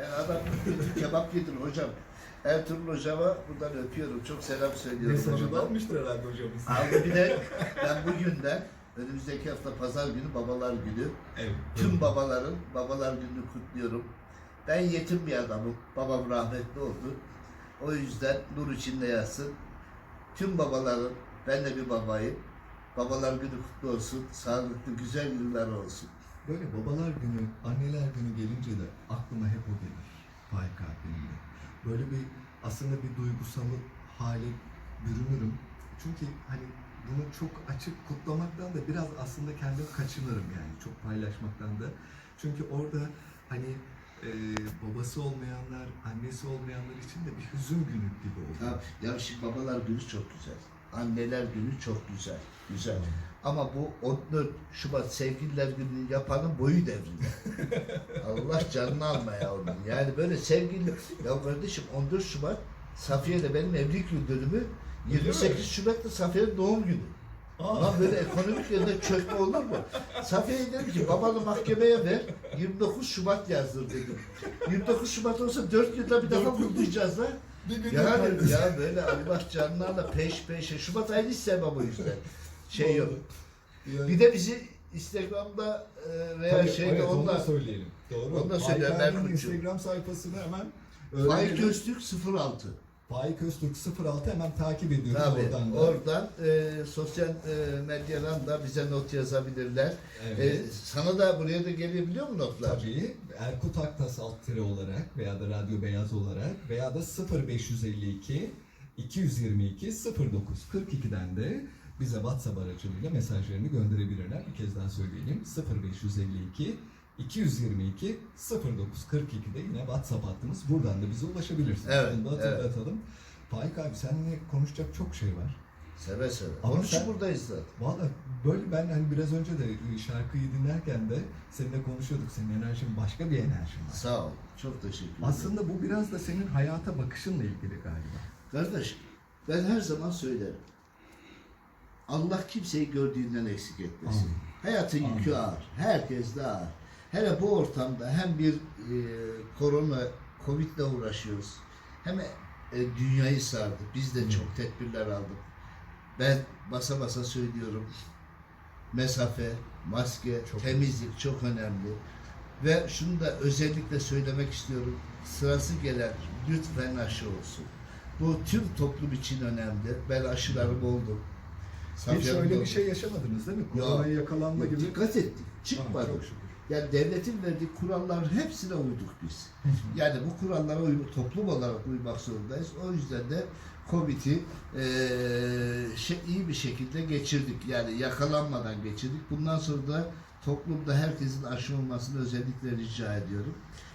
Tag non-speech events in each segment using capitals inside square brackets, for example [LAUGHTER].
Yani adam [LAUGHS] kebap getir hocam. Ertuğrul hocama buradan öpüyorum. Çok selam söylüyorum. Mesajını ona. almıştır herhalde hocamız. Abi bir de [LAUGHS] ben bugünden önümüzdeki hafta pazar günü babalar günü. Evet. Tüm babaların babalar gününü kutluyorum. Ben yetim bir adamım. Babam rahmetli oldu. O yüzden nur içinde yatsın. Tüm babaların, ben de bir babayım. Babalar günü kutlu olsun. Sağlıklı, güzel yıllar olsun. Böyle babalar günü, anneler günü gelince de aklıma hep o gelir. Faik abinin de. Böyle bir aslında bir duygusal hale bürünürüm. Çünkü hani bunu çok açık kutlamaktan da biraz aslında kendim kaçınırım yani çok paylaşmaktan da. Çünkü orada hani e, babası olmayanlar, annesi olmayanlar için de bir hüzün günü gibi oluyor. Ya, ya şimdi babalar günü çok güzel. Anneler günü çok güzel. Güzel. Ama bu 14 Şubat sevgililer günü yapanın boyu devrilir. [LAUGHS] Allah canını alma ya onun. Yani böyle sevgili... Ya kardeşim 14 Şubat Safiye de benim evlilik yıl dönümü. 28 Şubat da Safiye'nin doğum günü. Lan böyle ekonomik yönde çökme olur mu? Safiye'ye dedim ki babanı mahkemeye ver 29 Şubat yazdır dedim. 29 Şubat olsa 4 yılda bir defa ha. Bir gün Ya böyle Allah canlarla peş peşe. Şubat ayını hiç sevmem o yüzden. Şey yok. Yani- Bir de bizi Instagram'da e, veya Tabii, şeyde evet, onu da söyleyelim. Doğru. Onu da abinin Berkut'cum. Instagram sayfasını hemen Faik öğrenelim. Öztürk 06. Faik Öztürk 06 hemen takip ediyoruz Tabii oradan da. oradan e, sosyal e, medyadan da bize not yazabilirler. Evet. E, sana da buraya da gelebiliyor mu notlar? Tabii Erkut Aktas alt tire olarak veya da Radyo Beyaz olarak veya da 0552 222 0942'den de bize WhatsApp aracılığıyla mesajlarını gönderebilirler. Bir kez daha söyleyelim. 0552 222 0942'de yine WhatsApp hattımız. Buradan da bize ulaşabilirsiniz. Evet, Bunu da hatırlatalım. Faik abi seninle konuşacak çok şey var. Seve seve. Ama için sen- buradayız zaten. Valla böyle ben hani biraz önce de şarkıyı dinlerken de seninle konuşuyorduk. Senin enerjin başka bir enerjin var. Sağ ol. Çok teşekkür ederim. Aslında bu biraz da senin hayata bakışınla ilgili galiba. Kardeş, ben her zaman söylerim. Allah kimseyi gördüğünden eksik etmesin. Amin. Hayatın yükü Amin. ağır. Herkes de ağır. Hele bu ortamda hem bir e, korona, Covid'le uğraşıyoruz. Hem e, dünyayı sardı. Biz de çok tedbirler aldık. Ben basa basa söylüyorum. Mesafe, maske, Çok temizlik çok önemli. Ve şunu da özellikle söylemek istiyorum. Sırası gelen lütfen aşı olsun. Bu tüm toplum için önemli. Ben aşılarım oldum. Hiç Safyan'da öyle bir şey yaşamadınız değil mi? Yok. Koronaya yakalanma Yok, gibi. Dikkat ettik. Ha, Çıkmadı. çok şükür. Yani devletin verdiği kuralların hepsine uyduk biz. Yani bu kurallara uymak, toplum olarak uymak zorundayız. O yüzden de Covid'i eee, şey, iyi bir şekilde geçirdik. Yani yakalanmadan geçirdik. Bundan sonra da toplumda herkesin aşı olmasını özellikle rica ediyorum.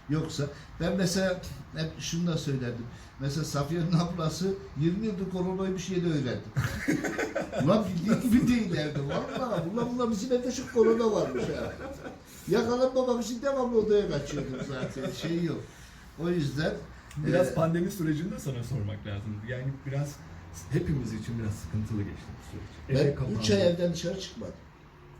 Yoksa ben mesela hep şunu da söylerdim. Mesela Safiye'nin ablası 20 yıldır koronaymış yeni öğrendim. Ulan [LAUGHS] bildiğin gibi değil evde. Valla ulan ulan bizim evde şu korona varmış ya. Yakalanmamak için devamlı odaya kaçıyordum zaten. Şey yok. O yüzden Biraz e, pandemi sürecinde sana sormak lazım. Yani biraz hepimiz için biraz sıkıntılı geçti bu süreç. Eve ben kapandık. 3 ay evden dışarı çıkmadım.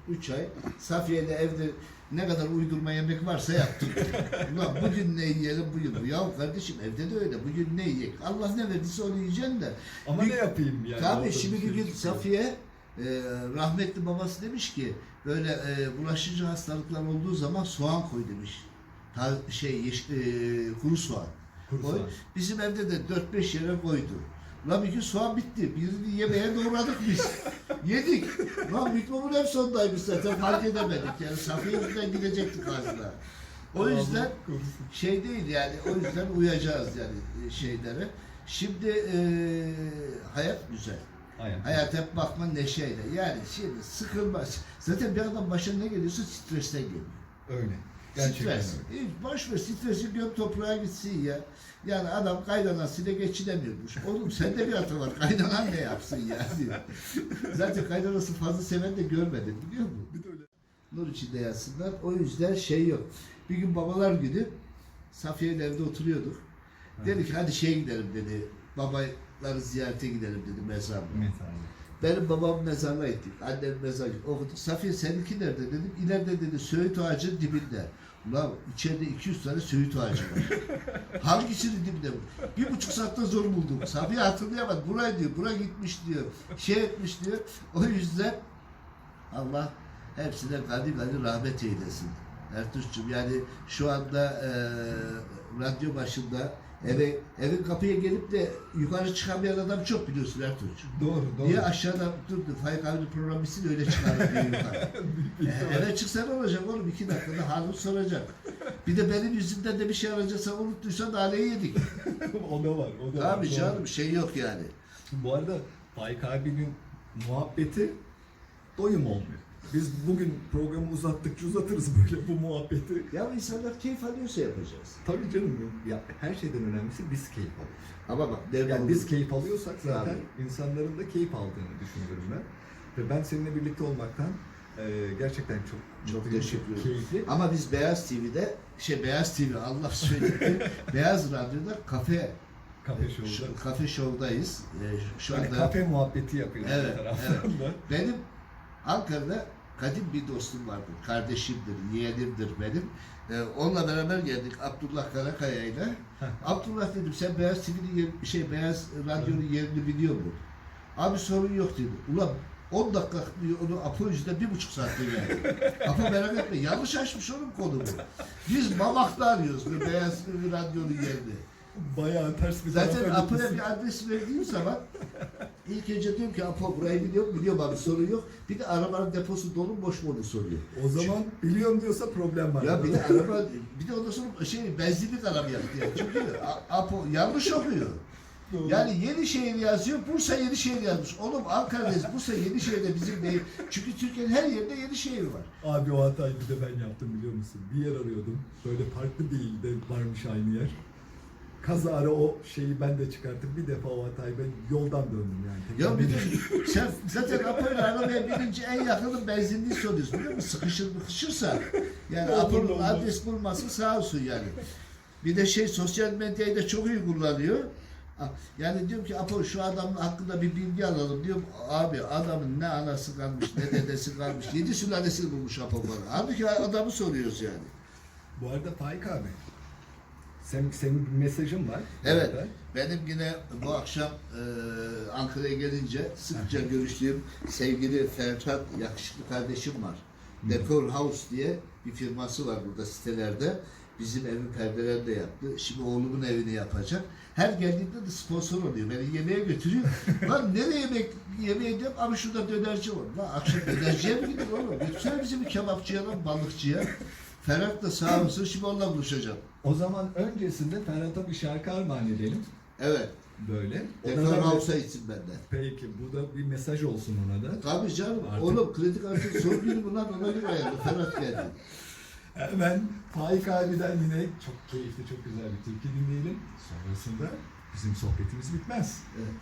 3 ay Safiye'de evde ne kadar uydurma yemek varsa yaptım. [LAUGHS] Ulan bugün ne yiyelim bugün. Ya kardeşim evde de öyle. Bugün ne yiyecek? Allah ne verdiyse onu yiyeceksin de. Ama Bir- ne yapayım yani? Tabii Orada şimdi bir şey gün. Safiye e, rahmetli babası demiş ki böyle e, bulaşıcı hastalıklar olduğu zaman soğan koy demiş. Ta, şey yeş- e, kuru soğan. Kuru Koy. soğan. Bizim evde de 4-5 yere koydu. Lan bir gün soğan bitti. Birini yemeğe doğradık biz. Yedik. Lan mikrobun hep sondaymış zaten fark edemedik. Yani Safiye yüzünden gidecektik ağzına. O yüzden şey değil yani o yüzden uyacağız yani e, şeylere. Şimdi e, hayat güzel. Hayat. Hayat hep bakma neşeyle. Yani şimdi sıkılmaz. Zaten bir adam başına ne geliyorsa stresten geliyor. Öyle. Gerçekten Stres. Hiç boş ver stresi göm toprağa gitsin ya. Yani adam kaynanasıyla geçinemiyormuş. Oğlum sende bir hata var. Kaynanan ne yapsın yani? [LAUGHS] Zaten kaynanası fazla seven de görmedim biliyor musun? Bir de öyle. Nur içinde yatsınlar. O yüzden şey yok. Bir gün babalar günü Safiye'nin evde oturuyorduk. Dedik hadi şeye gidelim dedi. Babaları ziyarete gidelim dedi mezarlığa. Mesela. Benim babam mezarlığa gittik. Annem gittik. Okuduk. Safiye seninki nerede dedim. İleride dedi Söğüt ağacın dibinde. Ulan içeride 200 tane söğüt ağacı var. [LAUGHS] Hangisini dibde bu? Bir buçuk saatte zor buldum. Safiye hatırlayamadı. Buraya diyor, buraya gitmiş diyor. Şey etmiş diyor. O yüzden Allah hepsine gani gani rahmet eylesin. Ertuğrul'cum yani şu anda e, radyo başında eve evin kapıya gelip de yukarı çıkamayan adam çok biliyorsun Ertuğrul'cum. Doğru, doğru. Niye aşağıda durdu? Faik abinin programı bitsin öyle çıkardı diye yukarı. E, [LAUGHS] eve çıksa ne olacak oğlum? iki dakikada halini soracak. Bir de benim yüzümden de bir şey arayacaksan unuttuysan naneyi yedik. [LAUGHS] o da var, o da var. Abi Doğru. canım şey yok yani. Bu arada Faik abinin muhabbeti doyum olmuyor. Biz bugün programı uzattıkça uzatırız böyle bu muhabbeti. Ya insanlar keyif alıyorsa yapacağız. Tabii canım ya her şeyden önemlisi biz keyif alıyoruz. Ama bak nerede Yani biz keyif alıyorsak zaten Tabii. insanların da keyif aldığını düşünüyorum ben. Ve ben seninle birlikte olmaktan e, gerçekten çok Çok mutluyum, teşekkür ederim. Keyifli. Ama biz Beyaz TV'de, şey Beyaz TV Allah söyledi. [LAUGHS] Beyaz Radyo'da kafe Kafe şovda. şu, kafe şovdayız. Ee, şu Hani anda kafe muhabbeti yapıyoruz Evet, da. benim Ankara'da kadim bir dostum vardı. Kardeşimdir, yeğenimdir benim. Ee, onunla beraber geldik Abdullah Karakaya ile. Abdullah dedim sen Beyaz TV'nin yer- şey Beyaz Radyo'nun yerini biliyor musun? Abi sorun yok dedi. Ulan 10 dakika onu Apo yüzünden bir buçuk saatte geldi. [LAUGHS] Apo merak etme yanlış açmış oğlum konumu. Biz Mamak'ta arıyoruz bu Beyaz Radyo'nun yerini. Bayağı ters bir Zaten Apo'ya bir adres verdiğim zaman ilk önce diyorum ki Apo burayı biliyor mu? Biliyorum abi sorun yok. Bir de arabanın deposu dolu mu boş mu onu soruyor. O zaman biliyorum diyorsa problem var. Ya bir de [LAUGHS] araba, bir de ondan sonra şey benzinlik araba yaptı ya. Çünkü A- Apo yanlış okuyor. Doğru. Yani Yenişehir yazıyor, Bursa Yenişehir yazmış. Oğlum Ankara'dayız, Bursa Yenişehir'de bizim değil. Çünkü Türkiye'nin her yerinde Yenişehir var. Abi o hatayı bir de ben yaptım biliyor musun? Bir yer arıyordum. Böyle farklı bir ilde varmış aynı yer. Kazara o şeyi ben de çıkarttım. Bir defa o hatayı ben yoldan döndüm yani. Ya bir de sen zaten Apo'yla arabaya binince en yakının benzinliği soruyorsun biliyor musun? Sıkışır sıkışırsa. Yani Olur, Apo'nun adres bulması sağ olsun yani. Bir de şey sosyal medyayı da çok iyi kullanıyor. Yani diyorum ki Apo şu adamın hakkında bir bilgi alalım diyorum. Abi adamın ne anası kalmış ne dedesi kalmış. Yedi sülalesini bulmuş Apo bana. Halbuki adamı soruyoruz yani. Bu arada Faik abi. Sen, senin bir mesajın var. Evet. arada. Benim yine bu akşam e, Ankara'ya gelince sıkça görüştüğüm sevgili Ferhat yakışıklı kardeşim var. Decor House diye bir firması var burada sitelerde. Bizim evin perdelerini de yaptı. Şimdi oğlumun evini yapacak. Her geldiğimde de sponsor oluyor. Beni yemeğe götürüyor. [LAUGHS] Lan nereye yemek yemeğe gidiyorum? Abi şurada dönerci var. Lan akşam dönerciye mi gidiyor oğlum? Götürsene bizi bir kebapçıya lan balıkçıya. Ferhat da sağ olsun. Şimdi onunla buluşacağım. O zaman öncesinde Ferhat'a bir şarkı armağan edelim. Evet. Böyle. Decor Ona da- House'a gitsin benden. Peki bu da bir mesaj olsun ona da. Tabii canım. Artık- Oğlum kredi kartı mu lan ona göre ayarlı. Ferhat geldi. Hemen Faik abiden yine çok keyifli, çok güzel bir türkü dinleyelim. Sonrasında bizim sohbetimiz bitmez. Evet.